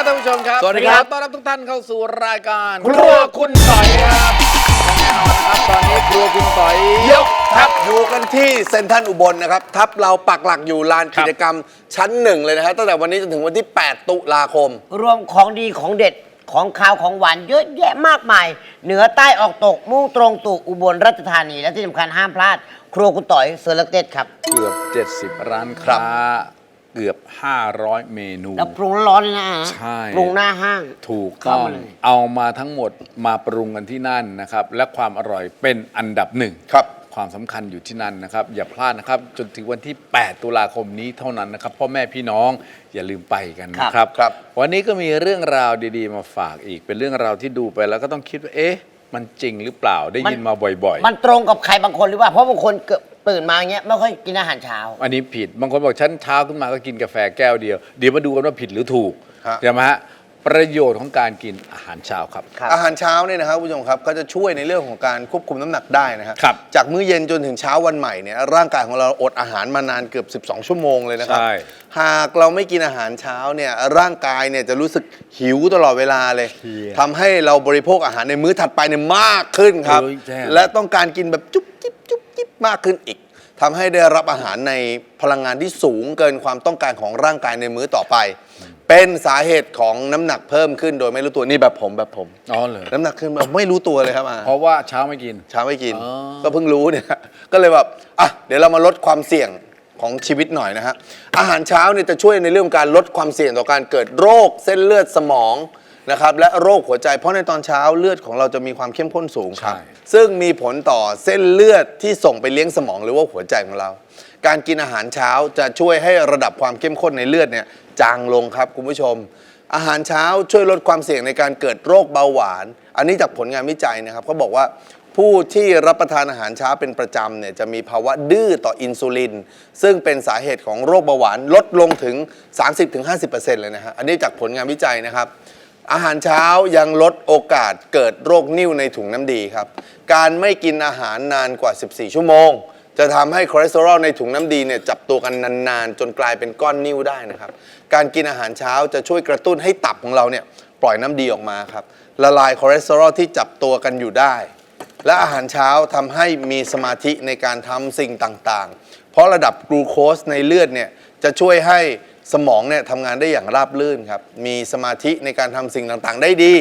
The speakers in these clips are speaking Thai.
สวัสดีครับท่านผู้ชมครับ สวัสดีครับขอต้อนรับทุกท่านเข้าสู่รายการครัวคุณต่อยครับแน่นอนครับตอนนี้ครัวคุณต่อยยกทัพอยู่กันที่เซ็นทรัลอุบลนะครับ ทัพเราปักหลักอยู่ลานกิจกรรมชั้นหนึ่งเลยนะฮะตั้งแต่วันนี้จนถึงวันที่ 8 ตุลาคม รวมของดีของเด็ดของขาวของหวานเยอะแยะมากมาย เหนือใต้ออกตกมุ่งตรงตู่อุบลราชธานีและที่สำคัญห้ามพลาด ครัวคุณต่อยเซอร์เลกเต็ดครับ เกือบ 70 ร้านครัค้าบ เกือบ 500 เมนู แล้วปรุงร้อนๆเลยนะใช่ ปรุงหน้าห้าง ถูกต้องเข้ามาเลย เอามาทั้งหมดมาปรุงกันที่นั่นนะครับ และความอร่อยเป็นอันดับหนึ่งครับ ความสำคัญอยู่ที่นั่นนะครับ อย่าพลาดนะครับ จนถึงวันที่ 8 ตุลาคมนี้เท่านั้นนะครับ พ่อแม่พี่น้องอย่าลืมไปกันนะครับ ครับ วันนี้ก็มีเรื่องราวดีๆ มาฝากอีก เป็นเรื่องราวที่ดูไปแล้วก็ต้องคิดว่าเอ๊ะ มันจริงหรือเปล่าได้ยินมาบ่อยมันตรงกับใครบางคนหรือว่าเพราะบางคนเกิด ตื่นมาอย่างเงี้ยไม่ค่อยกินอาหารเช้าๆอันนี้ผิด บางคนบอกฉันเช้าขึ้นมาก็กินกาแฟแก้วเดียว เดี๋ยวมาดูกันว่าผิดหรือถูกฮะใช่ไหมฮะ ประโยชน์ของการกินอาหารเช้าครับ ครับ อาหารเช้าเนี่ยนะครับคุณผู้ชมครับก็จะช่วยในเรื่องของการควบคุมน้ำหนักได้นะฮะครับจากมื้อเย็นจนถึงเช้าวันใหม่เนี่ยร่างกายของเราอดอาหารมานานเกือบ 12 ชั่วโมงเลยนะครับ ใช่ หากเราไม่กินอาหารเช้าเนี่ยร่างกายเนี่ยจะรู้สึกหิวตลอดเวลาเลยเพลียทำให้เราบริโภคอาหารในมื้อถัดไปเนี่ยมากขึ้นครับ เออแจ้งและต้องการกินแบบจุ๊บจิ๊บจุ๊บจิ๊บ มากขึ้นอีกทำให้ได้รับอาหารในพลังงานที่สูงเกินความต้องการของร่างกายในมื้อต่อไป เป็นสาเหตุของน้ำหนักเพิ่มขึ้นโดยไม่รู้ตัวนี่แบบผมแบบผม อ๋อเลยน้ำหนักขึ้นแบบไม่รู้ตัวเลยครับอาเพราะว่าเช้าไม่กิน เช้าไม่กิน อ๋อ ก็เพิ่งรู้เนี่ย ก็เลยแบบอะเดี๋ยวเรามาลดความเสี่ยงของชีวิตหน่อยนะฮะอาหารเช้าเนี่ยจะช่วยในเรื่องการลดความเสี่ยงต่อการเกิดโรคเส้นเลือดสมอง นะครับและโรคหัวใจเพราะในตอนเช้าเลือดของเราจะมีความเข้มข้นสูงครับใช่ซึ่งมีผลต่อเส้นเลือดที่ส่งไปเลี้ยงสมองหรือว่าหัวใจของเรา การกินอาหารเช้าจะช่วยให้ระดับความเข้มข้นในเลือดเนี่ยจางลงครับคุณผู้ชม อาหารเช้าช่วยลดความเสี่ยงในการเกิดโรคเบาหวาน อันนี้จากผลงานวิจัยนะครับเขาบอกว่าผู้ที่รับประทานอาหารเช้าเป็นประจำเนี่ยจะมีภาวะดื้อต่ออินซูลิน ซึ่งเป็นสาเหตุของโรคเบาหวานลดลงถึง 30-50%เลยนะฮะอันนี้จากผลงานวิจัยนะครับ อาหารเช้ายังลดโอกาสเกิดโรคนิ่วในถุงน้ำดีครับ การไม่กินอาหารนานกว่า 14 ชั่วโมง จะทำให้คอเลสเตอรอลในถุงน้ำดีเนี่ยจับตัวกันนานๆ จนกลายเป็นก้อนนิ่วได้นะครับ การกินอาหารเช้าจะช่วยกระตุ้นให้ตับของเราเนี่ยปล่อยน้ำดีออกมาครับ ละลายคอเลสเตอรอลที่จับตัวกันอยู่ได้ และอาหารเช้าทำให้มีสมาธิในการทำสิ่งต่างๆ เพราะระดับกลูโคสในเลือดเนี่ยจะช่วยให้ สมองเนี่ยทำงานได้อย่างราบรื่นครับมีสมาธิในการทำสิ่งต่างๆ ได้ดี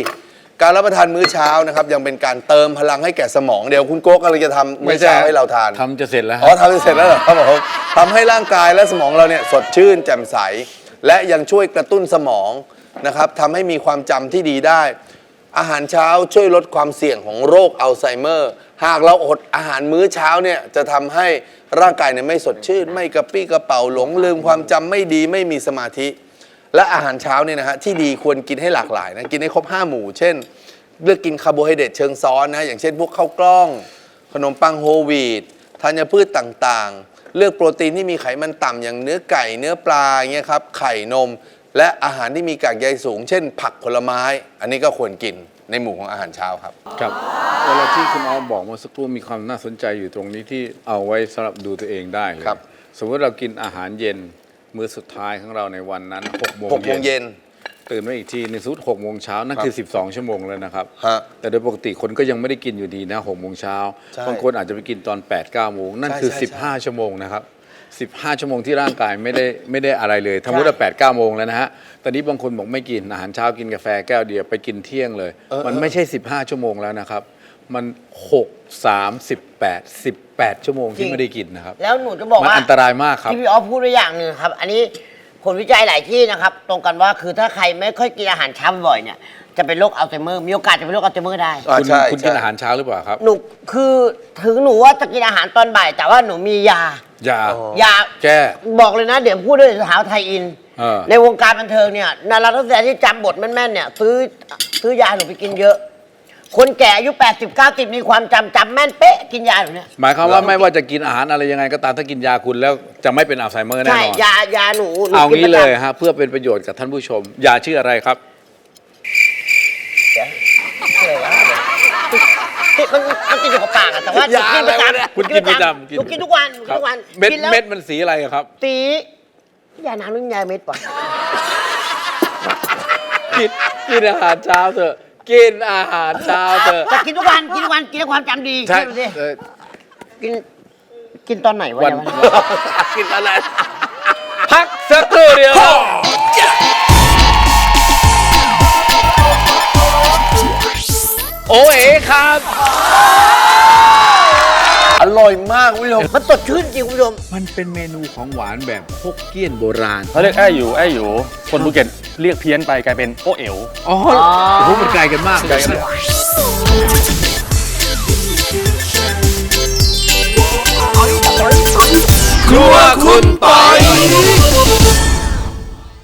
การรับประทานมื้อเช้านะครับยังเป็นการเติมพลังให้แก่สมองเดี๋ยวคุณโก้กำลังจะทำมื้อเช้าให้เราทาน ทำจะเสร็จแล้วฮะ อ๋อทำเสร็จแล้วเหรอครับผมทำให้ร่างกายและสมองเราเนี่ยสดชื่นแจ่มใส และยังช่วยกระตุ้นสมองนะครับทำให้มีความจำที่ดีได้ อาหารเช้าช่วยลดความเสี่ยงของโรคอัลไซเมอร์ หากเราอดอาหารมื้อเช้าเนี่ยจะทำให้ร่างกายเนี่ยไม่สดชื่น ไม่กระปรี้กระเป๋าหลงลืมความจำไม่ดีไม่มีสมาธิ และอาหารเช้าเนี่ยนะฮะที่ดีควรกินให้หลากหลายนะกินให้ครบห้าหมู่ เช่น เลือกกินคาร์โบไฮเดรตเชิงซ้อนนะอย่างเช่นพวกข้าวกล้อง ขนมปังโฮลวีตธัญพืชต่างๆ เลือกโปรตีนที่มีไขมันต่ำอย่างเนื้อไก่เนื้อปลาอย่างเงี้ยครับไข่นม และอาหารที่มีกากใยสูง เช่น ผักผลไม้ อันนี้ก็ควรกิน ในหมู่ของอาหารเช้าครับ ครับเวลาที่คุณอ้อมบอกเมื่อสักครู่มีความน่าสนใจอยู่ตรงนี้ที่เอาไว้สำหรับดูตัวเองได้เลยครับ สมมติเรากินอาหารเย็นมื้อสุดท้ายของเราในวันนั้น6โมงหกโมงเย็น ตื่นมาอีกทีในสุด6โมงเช้านั่นครับคือ 12 ชั่วโมงแล้วนะครับ ฮะแต่โดยปกติคนก็ยังไม่ได้กินอยู่ดีนะ6โมงเช้าใช่บางคนอาจจะไปกินตอน8 9โมงนั่นคือ ใช่ใช่ใช่ 15 ชั่วโมงนะครับ 15 ชั่วโมงที่ร่างกายไม่ได้ไม่ได้อะไรเลยทั้งหมดว่า8 9โมงแล้วนะฮะตอนนี้บางคนบอกไม่กินอาหารเช้ากินกาแฟแก้วเดียวไปกินเที่ยงเลย มันไม่ใช่ 15 ชั่วโมงแล้วนะครับ มัน 6 3 18 18 ชั่วโมงที่ไม่ได้กินนะครับ แล้วหนูจะบอกมันว่าอันตรายมากครับ ที่พี่ออฟพูดไว้อย่างหนึ่งครับ อันนี้ผลวิจัยหลายที่นะครับ ตรงกันว่าคือถ้าใครไม่ค่อยกินอาหารเช้าบ่อยๆเนี่ยจะเป็นโรคอัลไซเมอร์มีโอกาสจะเป็นโรคอัลไซเมอร์ได้อ่าคุณใช่คุณกินใช่อาหารเช้าหรือเปล่าครับ หนูคือถึงหนูว่าจะกินอาหารตอนบ่าย แต่ว่าหนูมียา อย่ายาแก้บอกเลยนะ เดี๋ยวพูดด้วยสาวไทยอิน เออ ในวงการบันเทิงเนี่ยนาราทัศน์ที่จำบทแม่นๆเนี่ยซื้อซื้อยาหนูไปกินเยอะ คนแก่อายุ80 90มีความจำจำแม่นเป๊ะกินยาหนูเนี่ยหมายความว่าไม่ว่าจะกินอาหารอะไรยังไงก็ตามถ้ากินยาคุณแล้วจะไม่เป็นอัลไซเมอร์แน่ใช่นอนยายาหนูหนูเอากินงี้ประเลจำยฮะเพื่อเป็นประโยชน์กับท่านผู้ชม ยาชื่ออะไรครับเลยวะ ติดมันมันติดอยู่กับปากอะแต่ว่าหนูยากินประอะไรวะเนี่ยจำคุณกินประจำหนูกินทุกวันหนูกินทุกวันเม็ดกินแล้วเม็ดมันสีอะไรอะครับสียาน้ำหรือยาเม็ดวะกินกินอาหารเช้าเถอะ กินอาหารเช้าเถอะจะกินทุกวันกินทุกวันกินแล้วความจำดีใช่เชื่อดูสิเออกินกินตอนไหนวะวัน เนี่ยกินอะไร พักสักครู่เดียวครับ โอเอ๋ครับ อร่อยมากคุณผู้ชมมันสดชื่นจริงคุณผู้ชมมันเป็นเมนูของหวานแบบฮกเกี้ยนโบราณ เขาเรียกแอ้อยู่แอ้อยู่ คนภูเก็ตเรียกเพี้ยนไปกลายเป็นโอเอ๋วอ๋อโอ้โหมันไกลกันมากไกลกันมากครัวคุณปอย